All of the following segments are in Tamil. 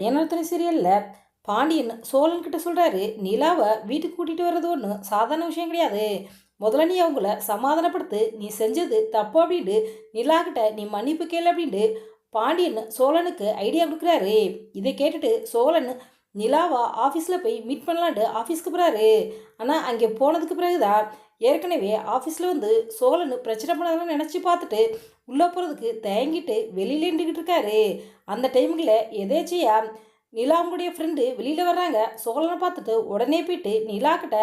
ஏனாத்திரை சீரியலில் பாண்டியன் சோழன் கிட்ட சொல்கிறாரு நிலாவை வீட்டுக்கு கூட்டிகிட்டு வர்றது ஒன்றும் சாதாரண விஷயம் கிடையாது. முதல்ல நீ அவங்கள சமாதானப்படுத்து நீ செஞ்சது தப்பு அப்படின்ட்டு நிலா கிட்ட நீ மன்னிப்பு கேளு அப்படின்ட்டு பாண்டியன் சோழனுக்கு ஐடியா கொடுக்குறாரு. இதை கேட்டுட்டு சோழன் நிலாவா ஆஃபீஸில் போய் மீட் பண்ணலான்ட்டு ஆஃபீஸ்க்கு போகிறாரு ஆனால் அங்கே போனதுக்கு பிறகுதான் ஏற்கனவே ஆஃபீஸில் வந்து சோழன் பிரச்சனை பண்ணதெல்லாம் நினச்சி பார்த்துட்டு உள்ளே போகிறதுக்கு தயங்கிட்டு வெளியில் நின்றுக்கிட்டு இருக்காரு. அந்த டைமில் எதேச்சியா நிலாவுடைய ஃப்ரெண்டு வெளியில் வர்றாங்க. சோழனை பார்த்துட்டு உடனே போயிட்டு நிலா கிட்ட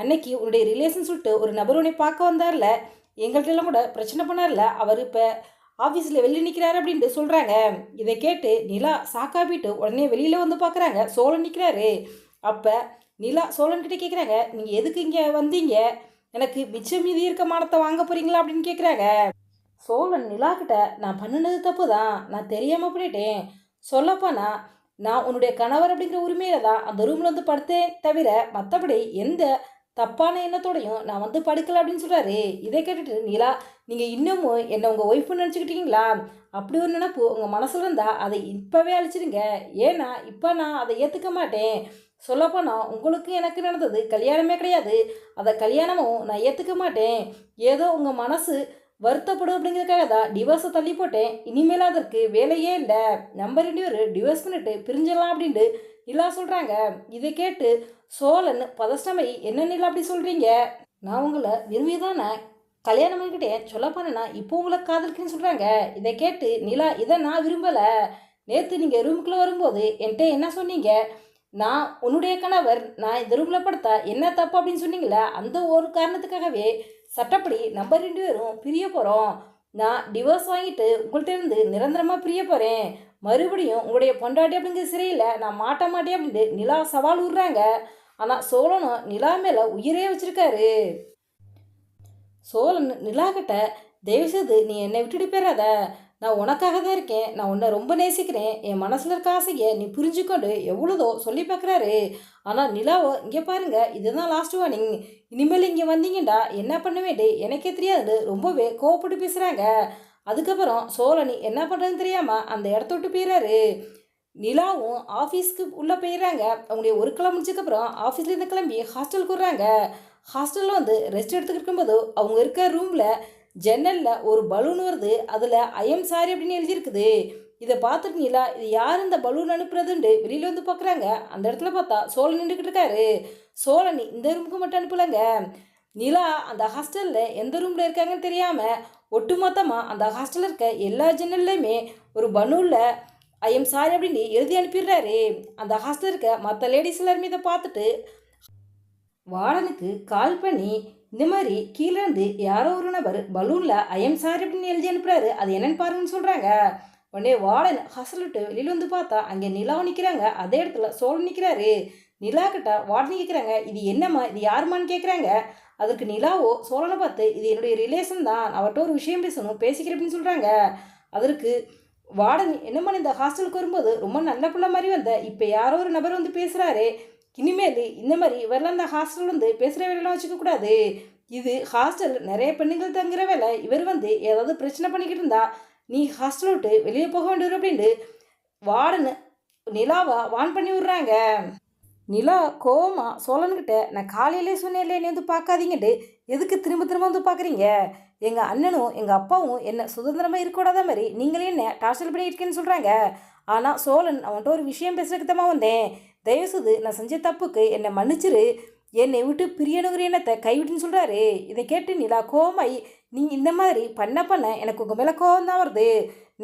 அன்னைக்கு உன்னுடைய ரிலேஷன் சொல்லிட்டு ஒரு நபர் உன்னை பார்க்க வந்தார்ல. எங்கள்கிட்டலாம் கூட பிரச்சனை பண்ணார்ல. அவர் இப்போ ஆஃபீஸில் வெளியே நிற்கிறாரு அப்படின்ட்டு சொல்கிறாங்க இதை கேட்டு நிலா சாக்கா போயிட்டு உடனே வெளியில் வந்து பார்க்குறாங்க சோழன் நிற்கிறாரு அப்போ நிலா சோழன்கிட்ட கேட்குறாங்க நீங்கள் எதுக்கு இங்கே வந்தீங்க? எனக்கு மிச்சம் மீதி இருக்க மானத்தை வாங்க போகிறீங்களா அப்படின்னு கேட்குறாங்க சோழன் நிலா நான் பண்ணினது தப்பு தான் நான் தெரியாமல் பண்ணிட்டேன் சொல்லப்போனா நான் உன்னுடைய கணவர் அப்படிங்கிற உரிமையில தான் அந்த ரூமில் வந்து படுத்தேன் தவிர மற்றபடி எந்த தப்பான எண்ணத்தோடையும் நான் வந்து படுக்கலை அப்படின்னு சொல்கிறாரு இதை கேட்டுட்டு நிலா நீங்கள் இன்னமும் என்னை உங்கள் ஒய்ஃப்னு நினச்சிக்கிட்டீங்களா? அப்படி ஒரு நினப்பு உங்கள் மனசில் இருந்தால் அதை இப்போவே அழிச்சிடுங்க ஏன்னா இப்போ நான் அதை ஏற்றுக்க மாட்டேன். சொல்லப்போனால் உங்களுக்கு எனக்கு நடந்தது கல்யாணமே கிடையாது. அதை கல்யாணமும் நான் ஏற்றுக்க மாட்டேன். ஏதோ உங்கள் மனசு வருத்தப்படும் அப்படிங்கிறதுக்காக தான் டிவோர்ஸை தள்ளி போட்டேன். இனிமேல் அதற்கு வேலையே இல்லை. நம்ம ரெண்டு பேரும் டிவோர்ஸ் பண்ணிட்டு பிரிஞ்சிடலாம் அப்படின்ட்டு நிலா சொல்கிறாங்க இதை கேட்டு சோழன் பதஷ்டமை என்ன நிலா அப்படி சொல்கிறீங்க நான் உங்களை விரும்பி தானே கல்யாணம் பண்ணிக்கிட்டேன். சொல்ல போனேன்னா இப்போ உங்களை காதலிக்குன்னு சொல்கிறாங்க இதை கேட்டு நிலா இதை நான் விரும்பலை. நேற்று நீங்கள் ரூமுக்குள்ளே வரும்போது என்கிட்ட என்ன சொன்னீங்க? நான் உன்னுடைய கணவர். நான் இந்த ரூமில் படுத்தா என்ன தப்பு? அப்படின்னு சொன்னீங்களே அந்த ஒரு காரணத்துக்காகவே சட்டப்படி நம்ம ரெண்டு பேரும் பிரிய போகிறோம் நான் டிவோர்ஸ் வாங்கிட்டு உங்கள்கிட்ட இருந்து நிரந்தரமாக பிரிய போகிறேன் மறுபடியும் உங்களுடைய பொண்டாட்டி அப்படிங்கிற சிறையில் நான் மாட்ட மாட்டேன் அப்படின்ட்டு நிலா சவால் விடுறாங்க. ஆனால் சோழனும் நிலா மேலே உயிரே வச்சுருக்காரு. சோழன் நிலா கிட்ட தயவுசெய்து நீ என்னை விட்டுட்டு போயிடாத. நான் உனக்காக தான் இருக்கேன். நான் உன்னை ரொம்ப நேசிக்கிறேன். என் மனசில் இருக்க ஆசையை நீ புரிஞ்சுக்கொண்டு எவ்வளோதோ சொல்லி பார்க்குறாரு. ஆனால் நிலாவோ இங்கே பாருங்க இதுதான் லாஸ்ட் வார்னிங் இனிமேல் இங்கே வந்தீங்கடா என்ன பண்ணுவேண்டு எனக்கே தெரியாது ரொம்பவே கோவப்பட்டு பேசுகிறாங்க அதுக்கப்புறம் சோழனி என்ன பண்ணுறதுன்னு தெரியாமல் அந்த இடத்த விட்டு போயிடுறாரு நிலாவும் ஆஃபீஸ்க்கு உள்ளே போயிடுறாங்க அவங்களுடைய ஒரு கிளம்பி முடிச்சதுக்கப்புறம் ஆஃபீஸ்லேருந்து கிளம்பி ஹாஸ்டலுக்கு வர்றாங்க. ஹாஸ்டலில் வந்து ரெஸ்ட் எடுத்துக்கிட்டு இருக்கும்போது அவங்க இருக்கிற ரூமில் ஜன்னலில் ஒரு பலூன் வருது அதில் ஐஎம் சாரி அப்படின்னு எழுதியிருக்குது. இதை பார்த்துட்டு நிலா இது யார் இந்த பலூன் அனுப்புறதுன்ட்டு வெளியில் வந்து பார்க்குறாங்க அந்த இடத்துல பார்த்தா சோழன் நின்றுக்கிட்டு இருக்காரு. சோழன் இந்த ரூமுக்கு மட்டும் அனுப்பலைங்க. நிலா அந்த ஹாஸ்டலில் எந்த ரூமில் இருக்காங்கன்னு தெரியாமல் ஒட்டுமொத்தமாக அந்த ஹாஸ்டலில் இருக்க எல்லா ஜன்னல்லையுமே ஒரு பலூனில் ஐஎம் சாரி அப்படின்னு எழுதி அனுப்பிடுறாரு. அந்த ஹாஸ்டலில் இருக்க மற்ற லேடிஸ் எல்லாருமே இதை பார்த்துட்டு வாடனுக்கு கால் பண்ணி இந்த மாதிரி கீழே இருந்து யாரோ ஒரு நபர் பலூனில் ஐஎம் சாரி அப்படின்னு எழுதி அனுப்புறாரு. அது என்னன்னு பாருங்கன்னு சொல்கிறாங்க உடனே வார்டன் ஹாஸ்டல் விட்டு வெளியில் வந்து பார்த்தா அங்கே நிலாவும் நிற்கிறாங்க அதே இடத்துல சோழன் நிற்கிறாரு நிலா கிட்ட வார்டன் கேட்குறாங்க இது என்னம்மா? இது யாருமான்னு கேட்குறாங்க அதுக்கு நிலாவோ சோழனை பார்த்து இது என்னுடைய ரிலேஷன் தான். அவர்கிட்ட ஒரு விஷயம் பேசணும். பேசிக்கிறேன் அப்படின்னு சொல்கிறாங்க அதற்கு வார்டன் என்னம்மா இந்த ஹாஸ்டலுக்கு வரும்போது ரொம்ப நல்ல பிள்ளை மாதிரி வந்த. இப்போ யாரோ ஒரு நபர் வந்து பேசுகிறாரு இனிமேல் இந்த மாதிரி இவரெல்லாம் அந்த ஹாஸ்டல் வந்து பேசுகிற வேலையெல்லாம் வச்சுக்கக்கூடாது இது ஹாஸ்டல் நிறைய பெண்ணுங்கள் தங்குற வேலை. இவர் வந்து ஏதாவது பிரச்சனை பண்ணிக்கிட்டு இருந்தா நீ ஹாஸ்டல் விட்டு வெளியே போக வேண்டியவர் அப்படின்ட்டு வார்டனு நிலாவா வான் பண்ணி விட்றாங்க. நிலா கோவமா சோழன்கிட்ட நான் காலையிலே சொன்னேன்ல என்னை வந்து பார்க்காதீங்கட்டு எதுக்கு திரும்ப திரும்ப வந்து பார்க்குறீங்க? எங்கள் அண்ணனும் எங்கள் அப்பாவும் என்ன சுதந்திரமாக இருக்கக்கூடாத மாதிரி நீங்களே என்ன டார்ஸ்டல் பண்ணி இருக்கேன்னு சொல்கிறாங்க ஆனால் சோழன் அவன்கிட்ட ஒரு விஷயம் பேசுறதுக்கு தான் வந்தேன். தயவுசெய்து நான் செஞ்ச தப்புக்கு என்னை மன்னிச்சிரு. என்னை விட்டு பிரியணுங்கிற எண்ணத்தை கைவிட்டுன்னு சொல்கிறாரு இதை கேட்டு நிலா கோவமாயி நீங்கள் இந்த மாதிரி பண்ண பண்ண எனக்கு உங்கள் மேலே கோவம் தான் வருது.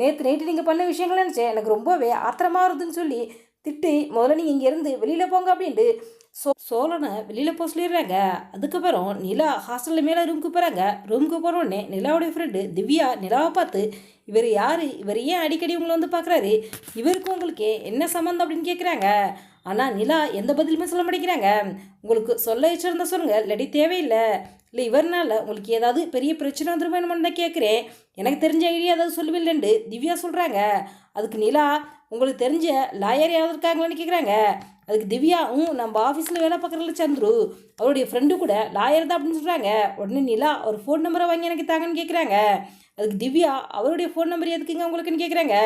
நேற்று நைட்டு நீங்கள் பண்ண விஷயங்கள் நினச்சேன். எனக்கு ரொம்பவே ஆத்திரமாக வருதுன்னு சொல்லி திட்டு முதல்ல நீங்கள் இங்கேருந்து வெளியில் போங்க அப்படின்ட்டு சோ சோழனை வெளியில் போக சொல்லிடுறாங்க. அதுக்கப்புறம் நிலா ஹாஸ்டலில் மேலே ரூமுக்கு போகிறாங்க ரூமுக்கு போனோடனே நிலாவுடைய ஃப்ரெண்டு திவ்யா நிலாவை பார்த்து இவர் யார்? இவர் ஏன் அடிக்கடி உங்களை வந்து பார்க்குறாரு? இவருக்கு உங்களுக்கு என்ன சம்மந்தம் அப்படின்னு கேட்குறாங்க ஆனால் நிலா எந்த பதிலுமே சொல்ல மாட்டேங்கிறாங்க. உங்களுக்கு சொல்ல வச்சிருந்தா சொல்லுங்க. இல்லாட்டி தேவையில்லை. இல்லை இவர்னால உங்களுக்கு ஏதாவது பெரிய பிரச்சனை வந்துருமா என்னமோன்னு தான் கேட்குறேன் எனக்கு தெரிஞ்ச ஐடியா ஏதாவது சொல்லுவில்லைன்ட்டு திவ்யா சொல்கிறாங்க அதுக்கு நிலா உங்களுக்கு தெரிஞ்ச லாயர் யாராவது இருக்காங்களான்னு கேட்குறாங்க அதுக்கு திவ்யா ம் நம்ம ஆஃபீஸில் வேலை பார்க்குறதுல சந்துரு. அவருடைய ஃப்ரெண்டு கூட லாயர் தான் அப்படின்னு சொல்கிறாங்க உடனே நிலா அவர் ஃபோன் நம்பரை வாங்கி எனக்கு தாங்கன்னு கேட்குறாங்க அதுக்கு திவ்யா அவருடைய ஃபோன் நம்பர் எதுக்குங்க உங்களுக்குன்னு கேட்குறாங்க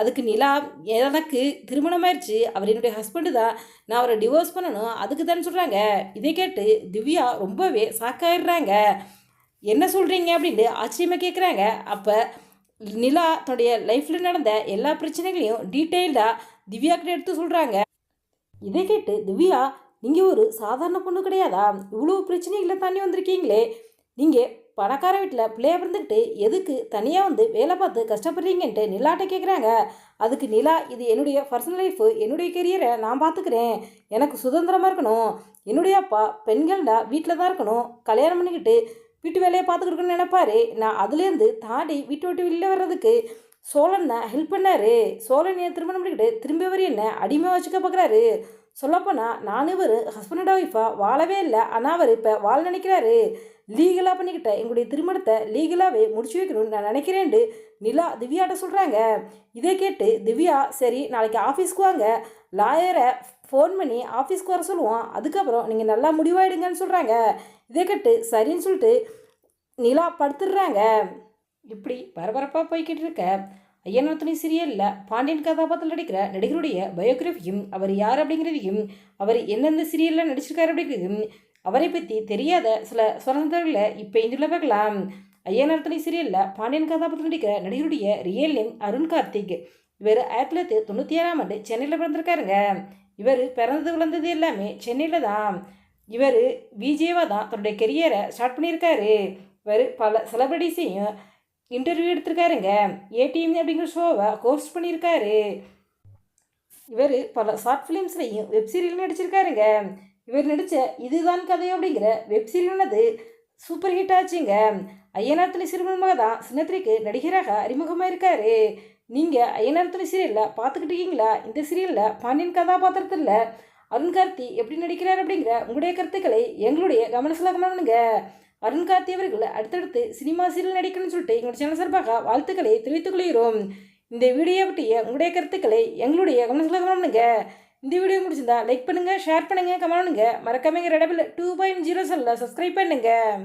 அதுக்கு நிலா எனக்கு திருமணம் ஆயிடுச்சு அவர் என்னுடைய ஹஸ்பண்டு தான். நான் அவரை டிவோர்ஸ் பண்ணணும். அதுக்கு தான் சொல்கிறாங்க இதை கேட்டு திவ்யா ரொம்பவே சாக்காயிடுறாங்க என்ன சொல்கிறீங்க அப்படின்ட்டு ஆச்சரியமாக கேட்குறாங்க அப்போ நிலா தன்னுடைய லைஃப்பில் நடந்த எல்லா பிரச்சனைகளையும் டீட்டெயில்டாக திவ்யா கிட்ட எடுத்து சொல்கிறாங்க இதை கேட்டு திவ்யா நீங்கள் ஒரு சாதாரண பொண்ணு கிடையாதா? இவ்வளோ பிரச்சனைகளை தாண்டி வந்திருக்கீங்களே. நீங்கள் பணக்கார வீட்டில் பிள்ளைய பிறந்துக்கிட்டு எதுக்கு தனியாக வந்து வேலை பார்த்து கஷ்டப்படுறீங்கன்ட்டு நிலாட்ட கேட்குறாங்க அதுக்கு நிலா இது என்னுடைய பர்சனல் லைஃபு என்னுடைய கெரியரை நான் பார்த்துக்கிறேன். எனக்கு சுதந்திரமாக இருக்கணும். என்னுடைய அப்பா பெண்கள்டா வீட்டில் தான் இருக்கணும். கல்யாணம் பண்ணிக்கிட்டு வீட்டு வேலையை பார்த்துக்கிட்டு நினைப்பாரு. நான் அதுலேருந்து தாண்டி வீட்டு விட்டு வெளியில் வர்றதுக்கு சோழன் தான் ஹெல்ப் பண்ணாரு. சோழன் என் திருமணம் பண்ணிக்கிட்டு திரும்பி வர என்ன? அடிமையாக வச்சுக்க பார்க்குறாரு. சொல்லப்போனால் நானும் இவர் ஹஸ்பண்டோட ஒய்ஃபாக வாழவே இல்லை. ஆனால் அவர் இப்போ வாழ நினைக்கிறாரு. லீகலாக பண்ணிக்கிட்ட எங்களுடைய திருமணத்தை லீகலாகவே முடிச்சு வைக்கணும்னு நான் நினைக்கிறேன்ட்டு நிலா திவ்யாட்ட சொல்கிறாங்க இதை கேட்டு திவ்யா சரி நாளைக்கு ஆஃபீஸ்க்கு வாங்க. லாயரை ஃபோன் பண்ணி ஆஃபீஸ்க்கு வர சொல்லுவோம் அதுக்கப்புறம் நீங்கள் நல்லா முடிவாயிடுங்கன்னு சொல்கிறாங்க இதை கேட்டு சரின்னு சொல்லிட்டு நிலா படுத்துடுறாங்க. இப்படி பரபரப்பாக போய்கிட்டு இருக்க ஐயனாத்துணி சீரியலில் பாண்டியன் கதாபாத்திரத்தில் நடிக்கிற நடிகருடைய பயோகிராஃபியும் அவர் யார் அப்படிங்கிறதையும் அவர் எந்தெந்த சீரியலில் நடிச்சிருக்காரு அப்படிங்கிறதையும் அவரை பற்றி தெரியாத சில சுரந்தர்களை இப்போ இன்றுள்ள பார்க்கலாம். ஐயனார் துணை சீரியலில் பாண்டியன் கதாபாத்திரம் நடிக்கிற நடிகருடைய ரியல் நேம் அருண் கார்த்திக். இவர் ஆயிரத்தி தொள்ளாயிரத்தி தொண்ணூற்றி ஏழாம் ஆண்டு சென்னையில் பிறந்திருக்காருங்க. இவர் பிறந்தது வளர்ந்தது எல்லாமே சென்னையில் தான். இவர் விஜேவா தான் தன்னுடைய கெரியரை ஸ்டார்ட் பண்ணியிருக்காரு. இவர் பல செலிப்ரிட்டிஸையும் இன்டர்வியூ எடுத்திருக்காருங்க. ஏடிஎம் அப்படிங்கிற ஷோவை ஹோஸ்ட் பண்ணியிருக்காரு. இவர் பல ஷார்ட் ஃபிலிம்ஸ்லையும் வெப்சீரியல் நடிச்சிருக்காருங்க. இவர் நடித்த இதுதான் கதை அப்படிங்கிற வெப் சீரியலானது சூப்பர் ஹிட் ஆச்சுங்க. ஐயனார்த்தனி சிறுமணமாக தான் சின்னத்திரிக்கு நடிகராக அறிமுகமாக இருக்காரு நீங்கள் ஐயனார்த்தனி சீரியலில் பார்த்துக்கிட்டு இருக்கீங்களா? இந்த சீரியலில் பாண்டியன் கதாபாத்திரத்தில் அருண் கார்த்தி எப்படி நடிக்கிறார் அப்படிங்கிற உங்களுடைய கருத்துக்களை எங்களுடைய கவனத்தில் கவனம்னுங்க அருண் கார்த்தி அவர்கள் அடுத்தடுத்து சினிமா சீரியல் நடிக்கணும்னு சொல்லிட்டு எங்கள் சேனல் சார்பாக வாழ்த்துக்களை தெரிவித்துக் கொள்கிறோம். இந்த வீடியோ பற்றிய உங்களுடைய கருத்துக்களை எங்களுடைய கவனத்தில் கவனம்னுங்க இந்த வீடியோ முடிச்சிருந்தா லைக் பண்ணுங்கள் ஷேர் பண்ணுங்கள் கமெண்ட் பண்ணுங்கள் மறக்காம எங்கள் ரெடபிள் டூ பாயிண்ட் ஜீரோ செல்லில் சப்ஸ்கிரைப் பண்ணுங்கள்